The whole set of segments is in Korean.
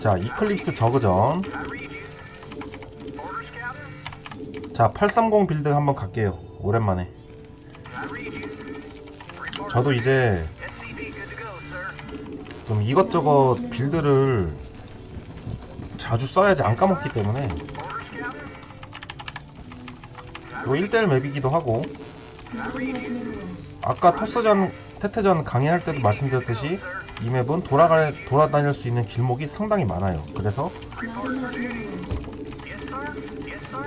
자, 이클립스 저그전. 자, 830 빌드 한번 갈게요. 오랜만에. 저도 이제 좀 이것저것 빌드를 자주 써야지 안 까먹기 때문에 요 1대1 맵이기도 하고 아까 토스전, 테테전 강의할 때도 말씀드렸듯이 이 맵은 돌아가, 돌아다닐 수 있는 길목이 상당히 많아요. 그래서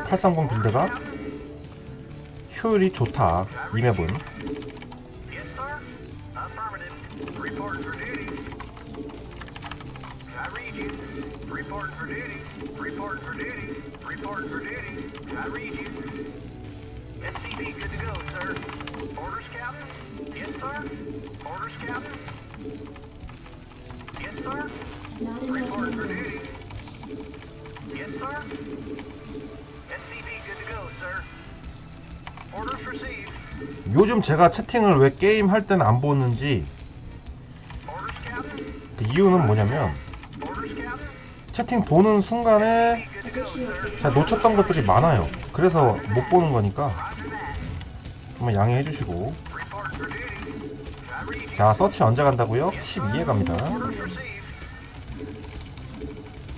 830 빌드가 효율이 좋다. 이 맵은. 요즘 제가 채팅을 왜 게임 할 때는 안 보는지? 그 이유는 뭐냐면? 채팅 보는 순간에 제가. 놓쳤던 것들이 많아요. 그래서 못 보는 거니까 정말 양해해 주시고. 자 서치 언제 간다고요? 12에 갑니다.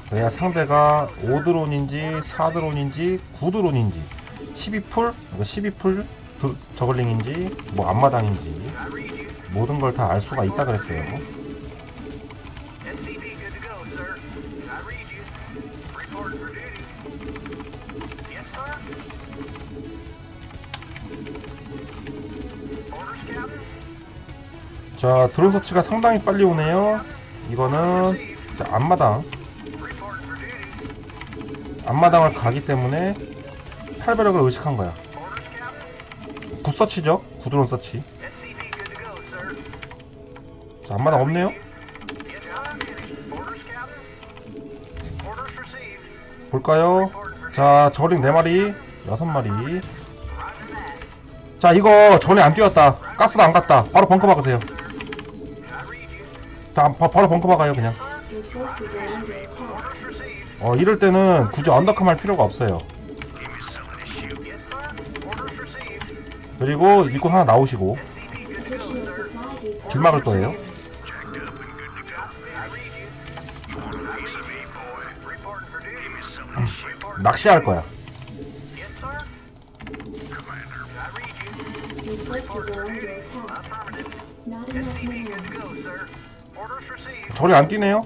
그래야 상대가 5드론인지 4드론인지 9드론인지 12풀, 12풀 드- 저글링인지 뭐 앞마당인지. 모든 걸 다 알 수가 있다 그랬어요. 자 드론 서치가 상당히 빨리 오네요. 이거는 자, 앞마당. 앞마당을 가기 때문에 8배력을 의식한 거야. 굿서치죠? 구드론 서치. 자 앞마당 없네요. 볼까요? 자 저링 4마리 6마리 Roger that. 자 이거 전에 안 뛰었다 가스도 안 갔다 바로 벙커 박으세요. 자 바, 바로 벙커 박아요 그냥 어 이럴 때는 굳이 언더컴 할 필요가 없어요. 그리고 일꾼 하나 나오시고. 길 막을 for duty. Report. 낚시할 거야. 저리 안 뛰네요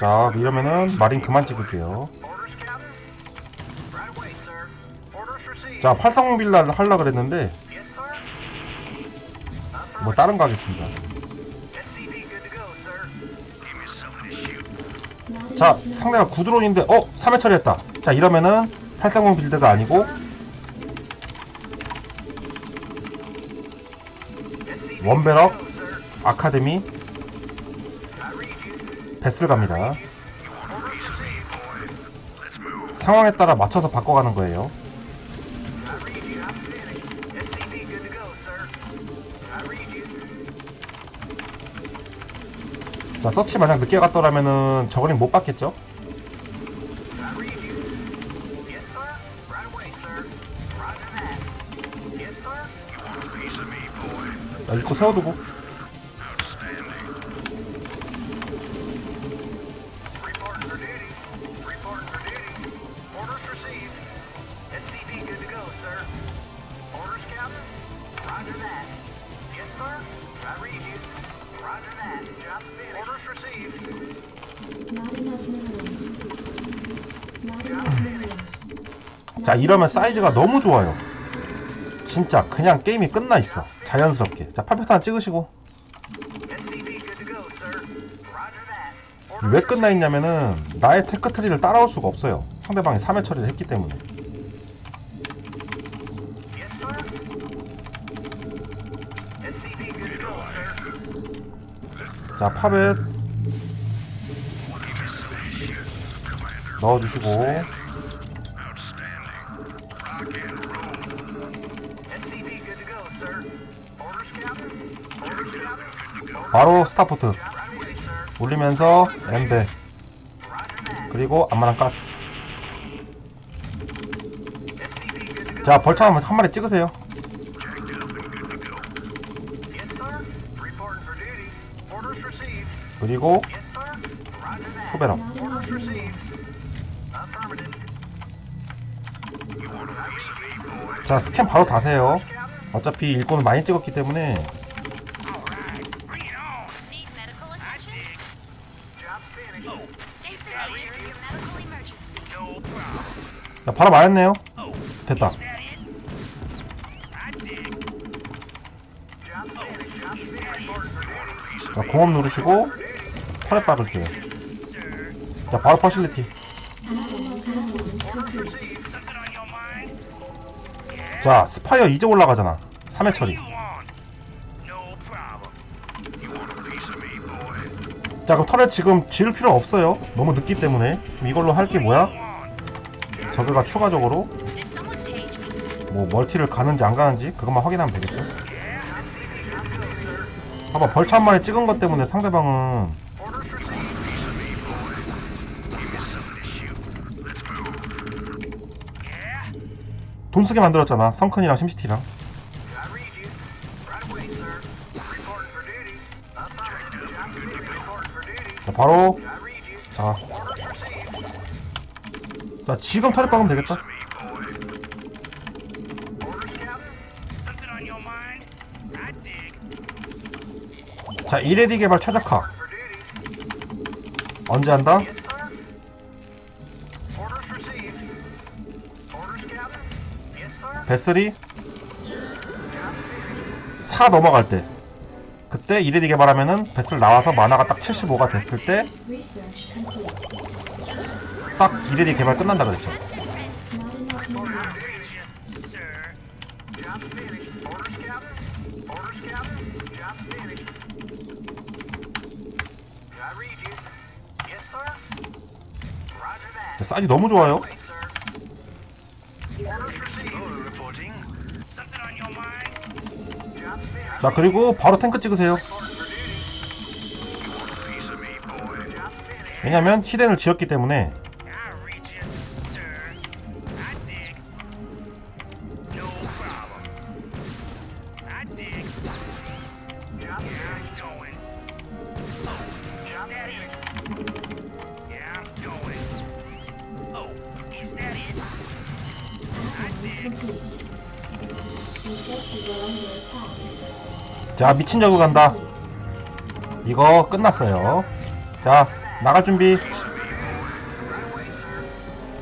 자 이러면은 마린 그만 찍을게요. 자830 빌라 하려 그랬는데. 뭐 다른 거 하겠습니다 자 상대가. 구드론인데 어 3회 처리했다 자 이러면은 830 빌드가 아니고 원베럭. 아카데미 베슬 갑니다. 상황에 따라 맞춰서 바꿔가는 거예요. 자 서치 만약 늦게 갔더라면은 저거링 못 받겠죠? 자 입구 세워두고 자 이러면 사이즈가 너무 좋아요. 진짜 그냥 게임이 끝나 있어. 자연스럽게. 자 하나 찍으시고. 왜 끝나 있냐면은 나의 테크 트리를 따라올 수가 없어요. 상대방이 3회 처리를 했기 때문에. 자 팝에 넣어주시고? 바로 스타포트. 올리면서 엔베 그리고 안마랑 가스. 자, 벌처 한 마리 찍으세요. 그리고. 후배랑. 자, 스캔 바로 다세요. 어차피 일꾼을 많이 찍었기 때문에. 자, 바로 맞았네요. 됐다. 자, 공업 누르시고 털에 박을게요. 자, 바로 퍼실리티. 자, 스파이어 이제 올라가잖아. 3회 처리. 자, 그럼 털에 지금 지을 필요 없어요. 너무 늦기 때문에. 이걸로 할 게 뭐야? 저그가 추가적으로? 뭐 멀티를 가는지 안 가는지 그것만 확인하면 되겠죠. 봐봐, 벌차 한 마리 찍은 것 때문에 상대방은 돈 쓰게 만들었잖아. 성큰이랑 심시티랑. 자, 바로. 자. 자 지금 털에 박으면 되겠다. 자, 이레디 개발 최적화. 언제 한다? Finished. 4 넘어갈 때. 그때 이레디 개발하면은 베슬 나와서 마나가 딱 75가 됐을 때 딱. 이레디 개발 끝난다. 자, 사이즈 너무 좋아요. 자, 그리고 바로 탱크 찍으세요. 왜냐면 히덴을 지었기 때문에 read you, 자, 미친 저그 간다. 이거 끝났어요. 자, 나갈 준비.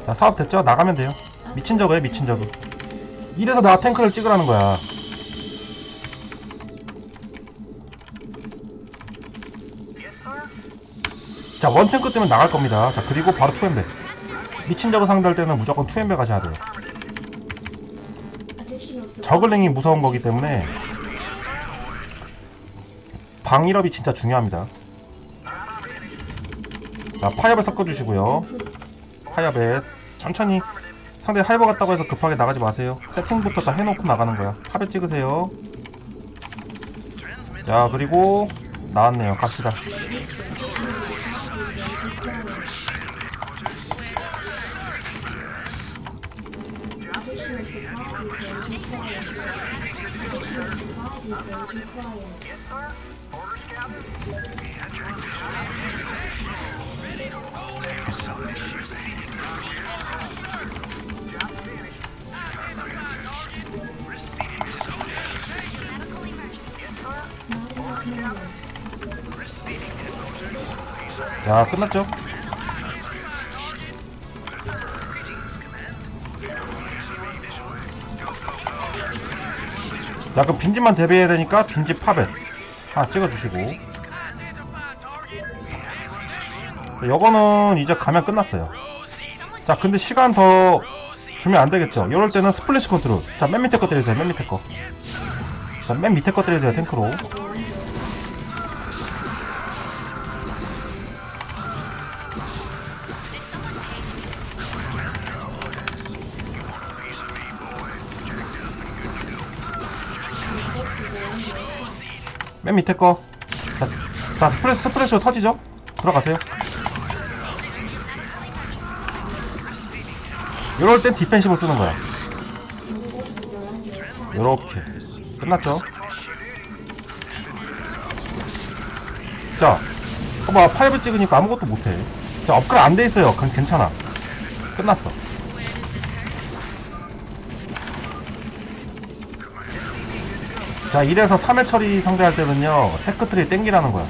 자, 사업 됐죠? 나가면 돼요. 미친 저그에 미친 저그. 이래서 내가 탱크를 찍으라는 거야. 자, 원 탱크 뜨면 나갈 겁니다. 자, 그리고 바로 투엠베. 미친 저그 상대할 때는 무조건 투엠베 가셔야 돼요. 저글링이 무서운 거기 때문에 방일업이 진짜 중요합니다. 자, 파이어벳 섞어주시고요. 파이어벳 천천히 상대 하이버 같다고 해서 급하게 나가지 마세요. 세팅부터 다 해놓고 나가는 거야. 파벳 찍으세요. 자, 그리고 나왔네요. 갑시다. 자, 끝났죠? 자, 그럼 빈집만 대비해야 되니까 빈집 파벳 하나 찍어주시고. 요거는 이제 가면 끝났어요. 자, 근데 시간 더 주면 안 되겠죠? 이럴 때는 스플래시 컨트롤. 자, 맨 밑에 거 때리세요, 맨 밑에 거. 자, 맨 밑에 거 때리세요, 탱크로. 맨 밑에 거. 자, 자 스플래시, 스플래시로 터지죠? 들어가세요. 이럴 땐 디펜시브 쓰는 거야. 요렇게. 끝났죠? 자, 봐봐. 파이브 찍으니까 아무것도 못해. 자, 업그레이드 안돼 있어요. 그럼 괜찮아. 끝났어. 자, 이래서 3회 처리 상대할 때는요, 테크트리 땡기라는 거야.